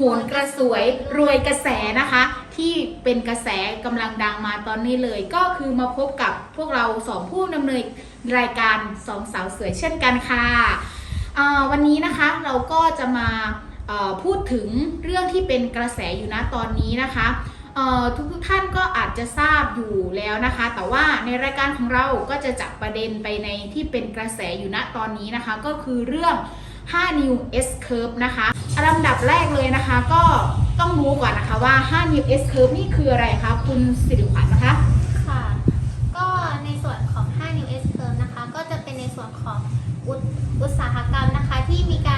โหนกระสวยรวยกระแสนะคะ ที่เป็นกระแสกำลังดังมาตอนนี้เลย ก็คือมาพบกับพวกเราสองผู้ดำเนินรายการสองสาวสวยเช่นกันค่ะวันนี้นะคะเราก็จะมาพูดถึงเรื่องที่เป็นกระแสอยู่นะตอนนี้นะคะเอ่อทุกท่านก็อาจจะทราบอยู่แล้วนะคะ แต่ว่าในรายการของเราก็จะจับประเด็นไปในที่เป็นกระแสอยู่ณตอนนี้นะคะ ก็คือเรื่อง 5 new S curve นะคะลำดับแรกเลยนะคะ ก็ต้องรู้ก่อนนะคะว่า5 new S curve นี่คืออะไรคะคุณสิริขวัญนะคะ ค่ะ ก็ในส่วนของ5 New S Curve นะคะ ก็จะเป็นในส่วนของอุตสาหกรรมนะคะที่มีการ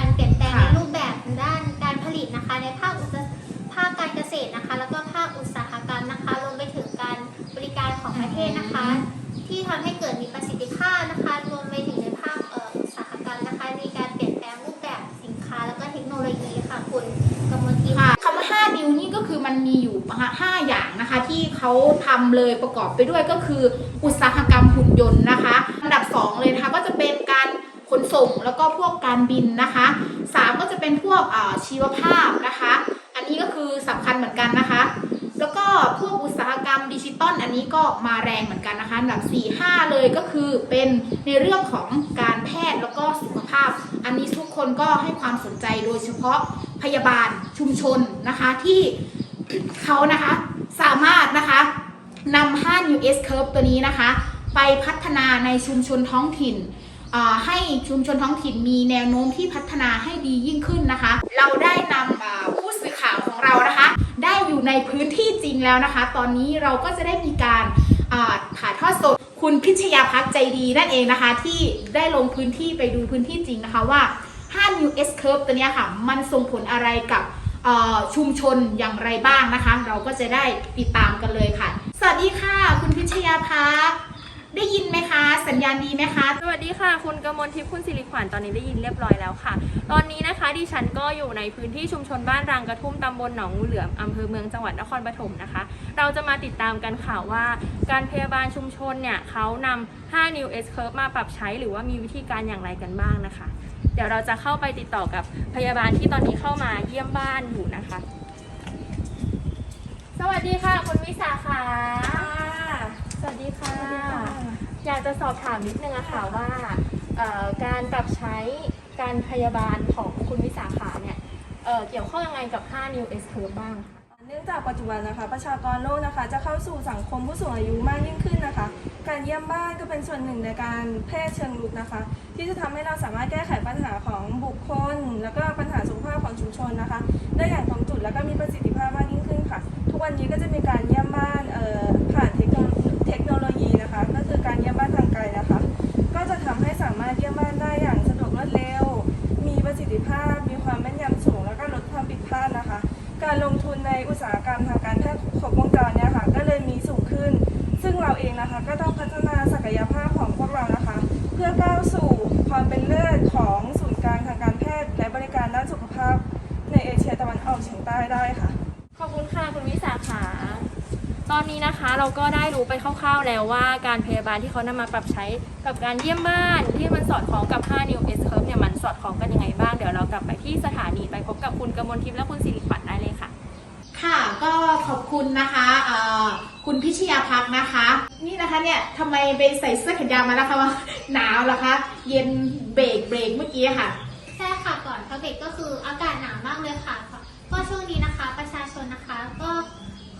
นะคะที่เขาทำเลยประกอบไปด้วยก็คืออุตสาหกรรมหุ่นยนต์นะคะอันดับ 2 เลยนะคะก็จะเป็นการขนส่งแล้วก็พวกการบินนะคะ 3 ก็จะเป็นพวกชีวภาพนะคะ อันนี้ก็คือสำคัญเหมือนกันนะคะ แล้วก็พวกอุตสาหกรรมดิจิตอลอันนี้ก็มาแรงเหมือนกันนะคะอันดับ 4 5 เลยก็คือเป็นในเรื่องของการแพทย์แล้วก็สุขภาพ อันนี้ทุกคนก็ให้ความสนใจโดยเฉพาะพยาบาลชุมชนนะคะที่เขานะคะ สามารถนะคะนำ5 New S Curve ตัวนี้นะคะ ไปพัฒนาในชุมชนท้องถิ่น ให้ชุมชนท้องถิ่นมีแนวโน้มที่พัฒนาให้ดียิ่งขึ้นนะคะ เราได้นำผู้สื่อข่าวของเรานะคะ ได้อยู่ในพื้นที่จริงแล้วนะคะ ตอนนี้เราก็จะได้มีการถ่ายทอดสดคุณพิชยาพักใจดีนั่นเองนะคะ ที่ได้ลงพื้นที่ไปดูพื้นที่จริงนะคะว่า5 New S Curve ตัวนี้ค่ะ มันส่งผลอะไรกับ ชุมชนอย่างไรบ้างนะคะ เราก็จะได้ติดตามกันเลยค่ะ สวัสดีค่ะ คุณพิชยาพักได้ยินไหมคะ สัญญาณดีไหมคะ สวัสดีค่ะ คุณกมลทิพย์คุณสิริขวัญตอนนี้ได้ยินเรียบร้อยแล้วค่ะ ตอนนี้นะคะดิฉันก็อยู่ในพื้นที่ชุมชนบ้านรังกระทุ่มตำบลหนองงูเหลือมอำเภอเมืองจังหวัดนครปฐมนะคะ เราจะมาติดตามกันค่ะว่า การพยาบาลชุมชนเนี่ยเขานำ5 New S Curve มาปรับใช้ หรือว่ามีวิธีการอย่างไรกันบ้างนะคะ เดี๋ยวเราจะเข้าไปติดต่อกับพยาบาลที่ตอนนี้เข้ามาเยี่ยมบ้านอยู่นะคะ สวัสดีค่ะ คุณวิสาขาสวัสดีค่ะ อยากจะสอบถามนิดนึงอะค่ะว่าเอ่อการปรับใช้การพยาบาลของคุณวิสาขาเนี่ยเอ่อเกี่ยวข้องยังไงกับ 5 New S Curve บ้างคะเนื่องจากปัจจุบันนะคะ ประชากรโลกนะคะ จะเข้าสู่สังคมผู้สูงอายุมากยิ่งขึ้นนะคะ การเยี่ยมบ้านก็เป็นส่วนหนึ่งในการแพทย์เชิงรุกนะคะ ที่จะทำให้เราสามารถแก้ไขปัญหาของบุคคล แล้วก็ปัญหาสุขภาพของชุมชนนะคะ ได้อย่างตรงจุดแล้วก็มีประสิทธิภาพมากยิ่งขึ้นค่ะ ทุกวันนี้ก็จะมีการเยี่ยมบ้านเอ่อ อุตสาหกรรมทางการแพทย์ครบวงจรเนี่ยค่ะ ก็เลยมีสูงขึ้น ซึ่งเราเองนะคะ ก็ต้องพัฒนาศักยภาพของพวกเรานะคะ เพื่อก้าวสู่ความเป็นเลิศของศูนย์กลางทางการแพทย์ และบริการด้านสุขภาพ ในเอเชียตะวันออกเฉียงใต้ได้ค่ะ ขอบคุณค่ะคุณวิสาขาตอนนี้นะคะเราก็ได้รู้ไปคร่าวๆแล้วว่าการพยาบาลที่เขานำมาปรับใช้กับการเยี่ยมบ้านที่มันสอดคล้องกับ 5 New S Curve เนี่ยมันสอดคล้องกันยังไงบ้าง เดี๋ยวเรากลับไปที่สถานีไปพบกับคุณกมลทิพย์และคุณสิริขวัญได้เลยค่ะ ค่ะก็ขอบคุณนะคะเอ่อคุณพิชยาพักนะคะ นี่นะคะเนี่ยทำไมไปใส่เสื้อแขนยาวมาแล้วคะว่าหนาวเหรอคะ เย็นเบรกเบรกเมื่อกี้ค่ะใช่ค่ะก่อนพักเบรกก็คืออากาศหนาวมากเลยค่ะ ก็ช่วงนี้นะคะประชาชนนะคะก็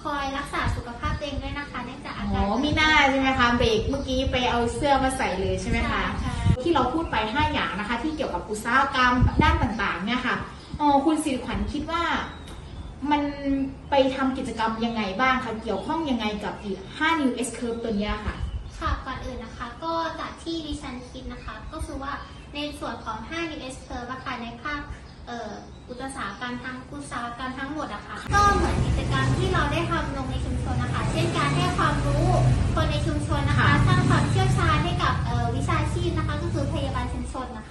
คอยรักษาสุขภาพตัวเองด้วยนะคะเนื่องจากอาอ๋กาอศมีหน้าใช่ไหมคะเบรกเมื่อกี้ไปเอาเสื้อมาใส่เลยใช่ไหมคะใช่ที่เราพูดไป 5 อย่างนะคะ ที่เกี่ยวกับอุตสาหกรรมด้านต่างๆเนี่ยค่ะอ๋อคุณสิริขวัญคิดว่า มันไปทำกิจกรรมยังไงบ้างคะ เกี่ยวข้องยังไงกับอีก5 New S Curve ตัวเนี้ยค่ะ ค่ะ ก่อนอื่นนะคะ ก็จากที่ดิฉันคิดนะคะ ก็คือว่าในส่วนของ5 US Curve อะค่ะในภาคเอ่ออุตสาหกรรมทั้งอุตสาหกรรมทั้งหมดอะค่ะ ก็เหมือนกิจกรรมที่เราได้ทำลงในชุมชนนะคะ เช่นการให้ความรู้คนในชุมชนนะคะค่ะสร้างความเชี่ยวชาญให้กับเอ่อวิชาชีพนะคะ ก็คือพยาบาลชุมชนนะคะ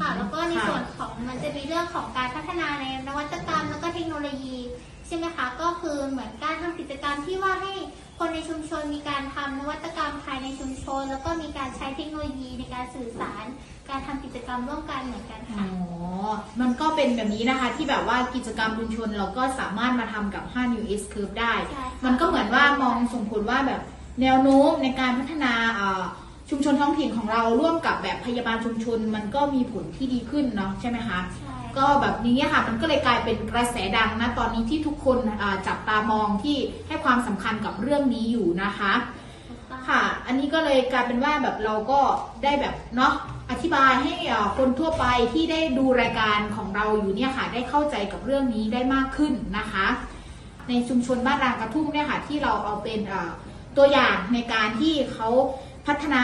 ค่ะ แล้วก็ในส่วนของมันจะมีเรื่องของการพัฒนาในนวัตกรรมแล้วก็เทคโนโลยีใช่ไหมคะ ก็คือเหมือนการทำกิจกรรมที่ว่าให้คนในชุมชนมีการทำนวัตกรรมภายในชุมชน แล้วก็มีการใช้เทคโนโลยีในการสื่อสาร การทำกิจกรรมร่วมกันเหมือนกันอ๋ค่ะอมันก็เป็นแบบนี้นะคะที่แบบว่ากิจกรรมชุมชนเราก็สามารถมาทำกับ5 New S Curve ได้ใช่ค่ะมันก็เหมือนว่ามองส่งผลว่าแบบแนวโน้มในการพัฒนาเอ่อ ชุมชนท้องถิ่นของเราร่วมกับแบบพยาบาลชุมชน มันก็มีผลที่ดีขึ้นเนาะใช่ไหมคะใช่ก็แบบนี้ค่ะมันก็เลยกลายเป็นกระแสดังนะตอนนี้ที่ทุกคนอ่าจับตามองที่ให้ความสำคัญกับเรื่องนี้อยู่นะคะ ค่ะ อันนี้ก็เลยกลายเป็นว่าแบบเราก็ได้แบบเนาะอธิบายให้เอ่อคนทั่วไปที่ได้ดูรายการของเราอยู่เนี่ยค่ะ ได้เข้าใจกับเรื่องนี้ได้มากขึ้นนะคะ ในชุมชนบ้านรางกระทุ่มเนี่ยค่ะที่เราเอาเป็นเอ่อตัวอย่างในการที่เขา พัฒนา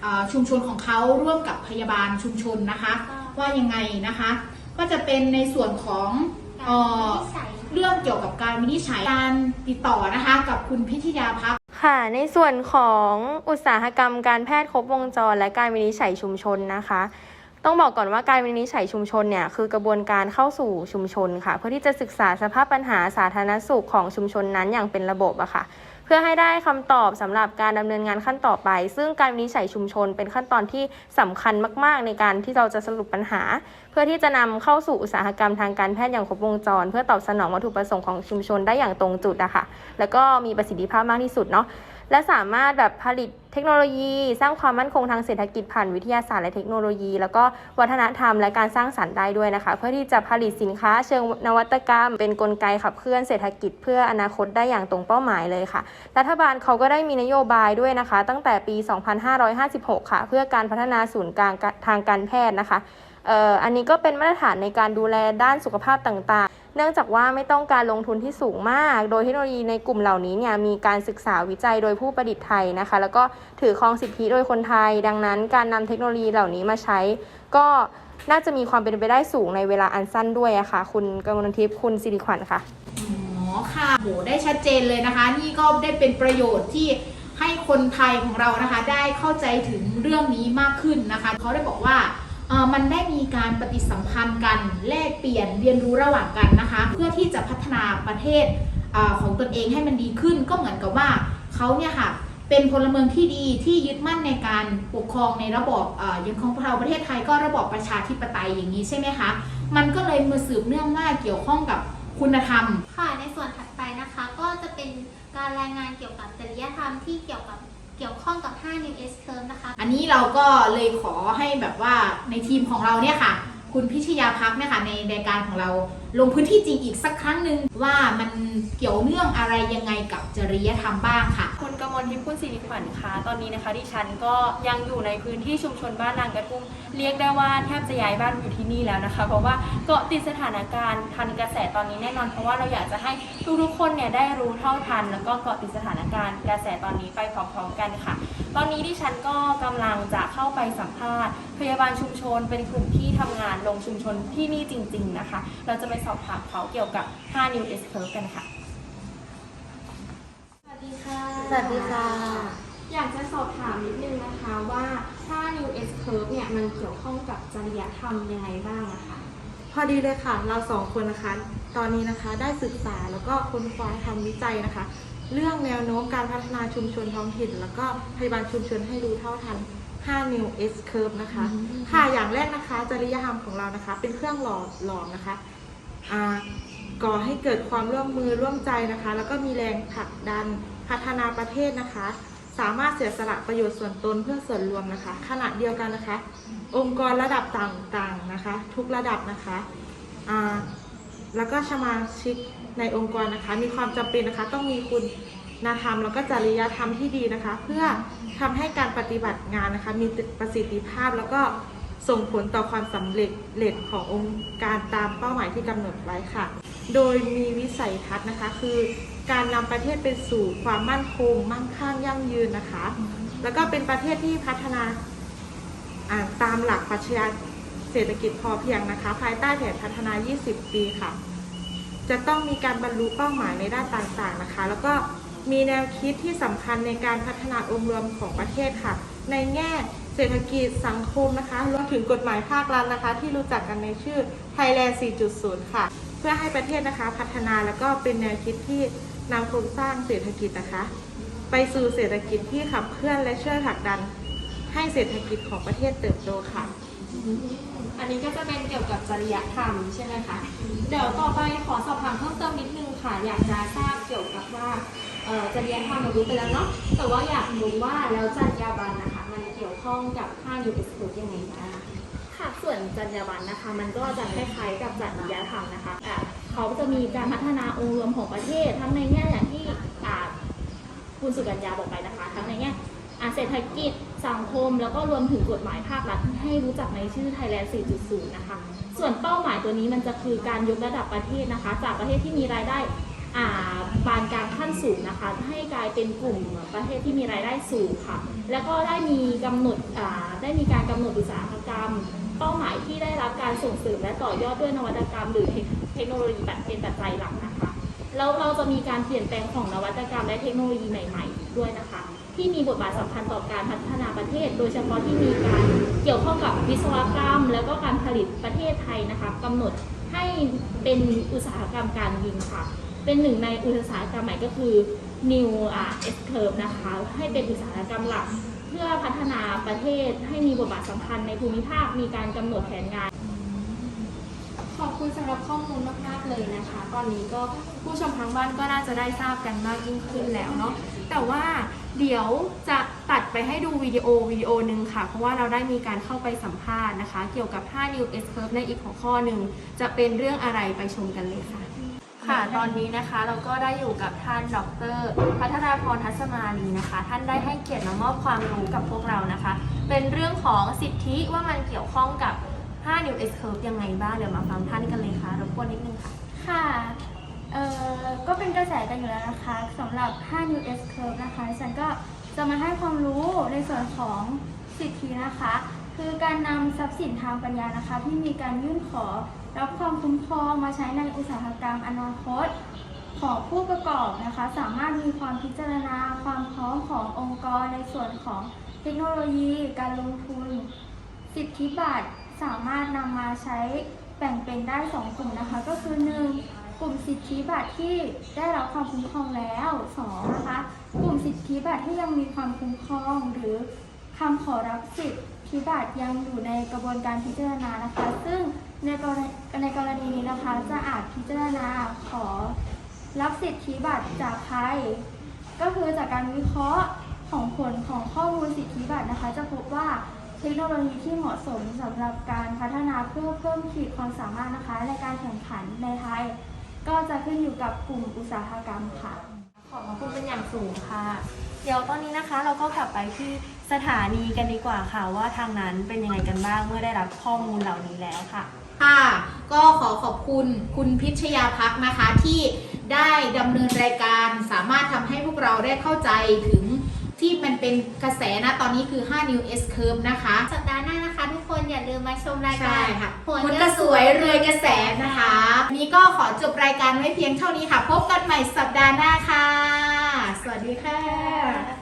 เอ่อชุมชนของเขาร่วมกับพยาบาลชุมชนนะคะ ว่ายังไงนะคะ ก็จะเป็นในส่วนของเอ่อนิสัยเรื่องเกี่ยวกับการวินิจฉัยการติดต่อนะคะ กับคุณพิทยาพักค่ะ ในส่วนของอุตสาหกรรมการแพทย์ครบวงจร และการวินิจฉัยชุมชนนะคะ ต้องบอกก่อนว่าการวินิจฉัยชุมชนเนี่ยคือกระบวนการเข้าสู่ชุมชนค่ะ เพื่อที่จะศึกษาสภาพปัญหาสาธารณสุขของชุมชนนั้นอย่างเป็นระบบอะค่ะเพื่อให้ได้คำตอบสำหรับการดำเนินงานขั้นต่อไป ซึ่งการวินิจฉัยชุมชนเป็นขั้นตอนที่สำคัญมาก ๆ ในการที่เราจะสรุปปัญหา เพื่อที่จะนำเข้าสู่อุตสาหกรรมทางการแพทย์อย่างครบวงจร เพื่อตอบสนองวัตถุประสงค์ของชุมชนได้อย่างตรงจุดอะค่ะแล้วก็มีประสิทธิภาพมากที่สุดเนาะ และสามารถแบบผลิตเทคโนโลยี สร้างความมั่นคงทางเศรษฐกิจผ่านวิทยาศาสตร์และเทคโนโลยี แล้วก็วัฒนธรรมและการสร้างสรรค์ได้ด้วยนะคะ เพื่อที่จะผลิตสินค้าเชิงนวัตกรรม เป็นกลไกขับเคลื่อนเศรษฐกิจเพื่ออนาคตได้อย่างตรงเป้าหมายเลยค่ะ รัฐบาลเขาก็ได้มีนโยบายด้วยนะคะ ตั้งแต่ปี 2556 ค่ะ เพื่อการพัฒนาศูนย์กลางทางการแพทย์นะคะ อันนี้ก็เป็นมาตรฐานในการดูแลด้านสุขภาพต่างๆ เนื่องจากว่าไม่ต้องการลงทุนที่สูงมาก โดยเทคโนโลยีในกลุ่มเหล่านี้เนี่ยมีการศึกษาวิจัยโดยผู้ประดิษฐ์ไทยนะคะ แล้วก็ถือครองสิทธิโดยคนไทย ดังนั้นการนำเทคโนโลยีเหล่านี้มาใช้ ก็น่าจะมีความเป็นไปได้สูงในเวลาอันสั้นด้วยอะค่ะ คุณกมลทิพย์คุณสิริขวัญค่ะอ๋อค่ะโหได้ชัดเจนเลยนะคะ นี่ก็ได้เป็นประโยชน์ที่ให้คนไทยของเรานะคะ ได้เข้าใจถึงเรื่องนี้มากขึ้นนะคะเขาได้บอกว่า มันได้มีการปฏิสัมพันธ์กันแลกเปลี่ยนเรียนรู้ระหว่างกันนะคะ เพื่อที่จะพัฒนาประเทศอของตนเองให้มันดีขึ้น ก็เหมือนกับว่าเขาเนี่ยค่ะเป็นพลเมืองที่ดีที่ยึดมั่นในการปกครองในระบอบเอ่ออยังของเราประเทศไทยก็ระบอบประชาธิปไตยอย่างนี้ใช่ไหมคะ มันก็เลยมาสืบเนื่องว่าเกี่ยวข้องกับคุณธรรม ค่ะ ในส่วนถัดไปนะคะก็จะเป็นการรายงานเกี่ยวกับจริยธรรมที่เกี่ยวกับ เกี่ยวข้องกับ 5 New S Curve นะคะ อันนี้เราก็เลยขอให้แบบว่าในทีมของเราเนี่ยค่ะ คุณพิชยาพักเนี่ยค่ะในรายการของเราลงพื้นที่จริงอีกสักครั้งหนึ่งว่ามันเกี่ยวเนื่องอะไรยังไงกับจริยธรรมบ้างค่ะ คุณกมลทิพย์คุณสิริขวัญคะตอนนี้นะคะดิฉันก็ยังอยู่ในพื้นที่ชุมชนบ้านนางกระทุ่มเรียกได้ว่าแทบจะย้ายบ้านอยู่ที่นี่แล้วนะคะ เพราะว่าเกาะติดสถานการณ์ทันกระแสตอนนี้แน่นอนเพราะว่าเราอยากจะให้ทุกๆคนเนี่ยได้รู้เท่าทัน แล้วก็เกาะติดสถานการณ์กระแสตอนนี้ไปพร้อมๆกันค่ะ ตอนนี้ดิฉันก็กำลังจะเข้าไปสัมภาษณ์ พยาบาลชุมชนเป็นกลุ่มที่ทำงานลงชุมชนที่นี่จริง ๆนะคะ เราจะไปสอบถามเขาเกี่ยวกับ 5 New S Curve กันค่ะ สวัสดีค่ะ สวัสดีค่ะ อยากจะสอบถามนิดนึงนะคะว่าถ้า New S Curve เนี่ยมันเกี่ยวข้องกับจริยธรรมยังไงบ้างอะคะ พอดีเลยค่ะ เราสองคนนะคะ ตอนนี้นะคะได้ศึกษาแล้วก็ค้นคว้าทำวิจัยนะคะ เรื่องแนวโน้มการพัฒนาชุมชนท้องถิ่น แล้วก็พยาบาลชุมชนให้รู้เท่าทัน5 New S Curve นะคะ ค่ะ อย่างแรกนะคะ จริยธรรมของเรานะคะ เป็นเครื่องหล่อหลอมนะคะอ่า ก่อให้เกิดความร่วมมือร่วมใจนะคะ แล้วก็มีแรงผลักดันพัฒนาประเทศนะคะ สามารถเสียสละประโยชน์ส่วนตนเพื่อส่วนรวมนะคะ ขณะเดียวกันนะคะ องค์กรระดับต่างๆนะคะ ทุกระดับนะคะแล้วก็สมาชิกในองค์กรนะคะ มีความจำเป็นนะคะ ต้องมีคุณธรรมแล้วก็จริยธรรมที่ดีนะคะ เพื่อทำให้การปฏิบัติงานนะคะ มีประสิทธิภาพแล้วก็ ส่งผลต่อความสำเร็จเร็จขององค์การตามเป้าหมายที่กำหนดไว้ค่ะ โดยมีวิสัยทัศน์นะคะ คือการนำประเทศไปสู่ความมั่นคง มั่งคั่งยั่งยืนนะคะ แล้วก็เป็นประเทศที่พัฒนาอ่าตามหลักปรัชญาเศรษฐกิจพอเพียงนะคะ ภายใต้แผนพัฒนา 20 ปีค่ะ จะต้องมีการบรรลุเป้าหมายในด้านต่างๆนะคะ แล้วก็มีแนวคิดที่สำคัญในการพัฒนาองค์รวมของประเทศค่ะ ในแง่ เศรษฐกิจสังคมนะคะรวมถึงกฎหมายภาครัฐนะคะ ที่รู้จักกันในชื่อ Thailand 4.0 ค่ะ เพื่อให้ประเทศนะคะพัฒนาแล้วก็เป็นแนวคิดที่นำโครงสร้างเศรษฐกิจนะคะ ไปสู่เศรษฐกิจที่ขับเคลื่อนและช่วยผลักดัน ให้เศรษฐกิจของประเทศเติบโตค่ะ อันนี้ก็จะเป็นเกี่ยวกับจริยธรรมใช่ไหมคะ เดี๋ยวต่อไปขอสอบถามเพิ่มเติมนิดนึงค่ะ อยากจะทราบเกี่ยวกับว่าจริยธรรมเรารู้ไปแล้วเนาะ แต่ว่าอยากรู้ว่าแล้วจรรยาบรรณนะคะ มันเกี่ยวข้องกับค่า UNESCO ยังไงบ้างค่ะส่วนจรรยาบรรณนะคะ มันก็จะคล้ายๆกับจริยธรรมนะคะอะเขาจะมีการพัฒนาองค์รวมของประเทศ ทั้งในแง่อย่างที่คุณสุกัญญาบอกไปนะคะ ทั้งในแง่เศรษฐกิจสังคม แล้วก็รวมถึงกฎหมายภาครัฐให้รู้จักในชื่อ Thailand 4.0 นะคะ ส่วนเป้าหมายตัวนี้มันจะคือการยกระดับประเทศนะคะ จากประเทศที่มีรายได้ อ่านกลางขั้นสูงนะคะ ให้กลายเป็นกลุ่มประเทศที่มีรายได้สูงค่ะ แล้วก็ได้มีกำหนดได้มีการกำหนดอุตสาหกรรม เป้าหมายที่ได้รับการส่งเสริมและต่อยอดด้วยนวัตกรรม หรือเทคโนโลยีแบบเป็นปัจจัยหลักนะคะแล้วเราจะมีการเปลี่ยนแปลงของนวัตกรรมและเทคโนโลยีใหม่ ๆ ด้วยนะคะ ที่มีบทบาทสำคัญต่อการพัฒนาประเทศ โดยเฉพาะที่มีการเกี่ยวข้องกับวิศวกรรม แล้วก็การผลิตประเทศไทยนะคะกำหนดให้เป็นอุตสาหกรรมการบินค่ะ เป็นหนึ่งในอุตสาหกรรมใหม่ก็คือ New อ่า S curve นะคะ ให้เป็นอุตสาหกรรมหลัก เพื่อพัฒนาประเทศให้มีบทบาทสำคัญในภูมิภาคมีการกำหนดแผนงาน ขอบคุณสำหรับข้อมูลมากๆเลยนะคะ ตอนนี้ก็ผู้ชมทางบ้านก็น่าจะได้ทราบกันมากยิ่งขึ้นแล้วเนาะแต่ว่าเดี๋ยวจะตัดไปให้ดูวิดีโอวิดีโอหนึ่งค่ะ เพราะว่าเราได้มีการเข้าไปสัมภาษณ์นะคะ เกี่ยวกับ 5 New S Curve ในอีกหัวข้อหนึ่งจะเป็นเรื่องอะไรไปชมกันเลยค่ะ ค่ะตอนนี้นะคะเราก็ได้อยู่กับท่านดร พัฒนาพรทัศมาลีนะคะ ท่านได้ให้เกียรติมามอบความรู้กับพวกเรานะคะ เป็นเรื่องของสิทธิว่ามันเกี่ยวข้องกับ 5 New S Curve ยังไงบ้างเดี๋ยวมาฟังท่านกันเลยค่ะรบกวนนิดนึงค่ะ ค่ะ เอ่อ ก็เป็นกระแสกันอยู่แล้วนะคะสำหรับ5 New S Curve นะคะฉันก็จะมาให้ความรู้ในส่วนของสิทธินะคะ คือการนำทรัพย์สินทางปัญญานะคะ ที่มีการยื่นขอ รับความคุ้มครองมาใช้ในอุตสาหกรรมอนาคต ของผู้ประกอบนะคะ สามารถมีความพิจารณาความพร้อมขององค์กรในส่วนของเทคโนโลยี การลงทุน สิทธิบัตรสามารถนำมาใช้แบ่งเป็นได้ 2 กลุ่มนะคะ ก็คือ 1. กลุ่มสิทธิบัตรที่ได้รับความคุ้มครองแล้ว 2. นะคะกลุ่มสิทธิบัตรที่ยังมีความคุ้มครองหรือคำขอรับสิทธิบัตรยังอยู่ในกระบวนการพิจารณานะคะ ซึ่ง ในกรณีในกรณีนี้นะคะจะอาจพิจารณาขอรับสิทธิบัตรจากใคร ก็คือจากการวิเคราะห์ของผลของข้อมูลสิทธิบัตรนะคะ จะพบว่าเทคโนโลยีที่เหมาะสมสำหรับการพัฒนาเพื่อเพิ่มขีดความสามารถนะคะ ในการแข่งขันในไทย ก็จะขึ้นอยู่กับกลุ่มอุตสาหกรรมค่ะ ขอบคุณเป็นอย่างสูงค่ะ เดี๋ยวตอนนี้นะคะเราก็กลับไปที่สถานีกันดีกว่าค่ะว่าทางนั้นเป็นยังไงกันบ้างเมื่อได้รับข้อมูลเหล่านี้แล้วค่ะ ค่ะ ก็ขอขอบคุณคุณพิชยาพักษ์นะคะที่ได้ดำเนินรายการสามารถทำให้พวกเราได้เข้าใจถึงที่มันเป็นกระแสนะตอนนี้คือ 5 New S Curve นะคะ สัปดาห์หน้านะคะทุกคนอย่าลืมมาชมรายกาใช่รค่ะโหคนเรืก็อสวยเรือยกระแสนะคะวันนี้ก็ขอจบรายการไว้เพียงเท่านี้ค่ะ พบกันใหม่สัปดาห์หน้าค่ะ สวัสดีค่ะ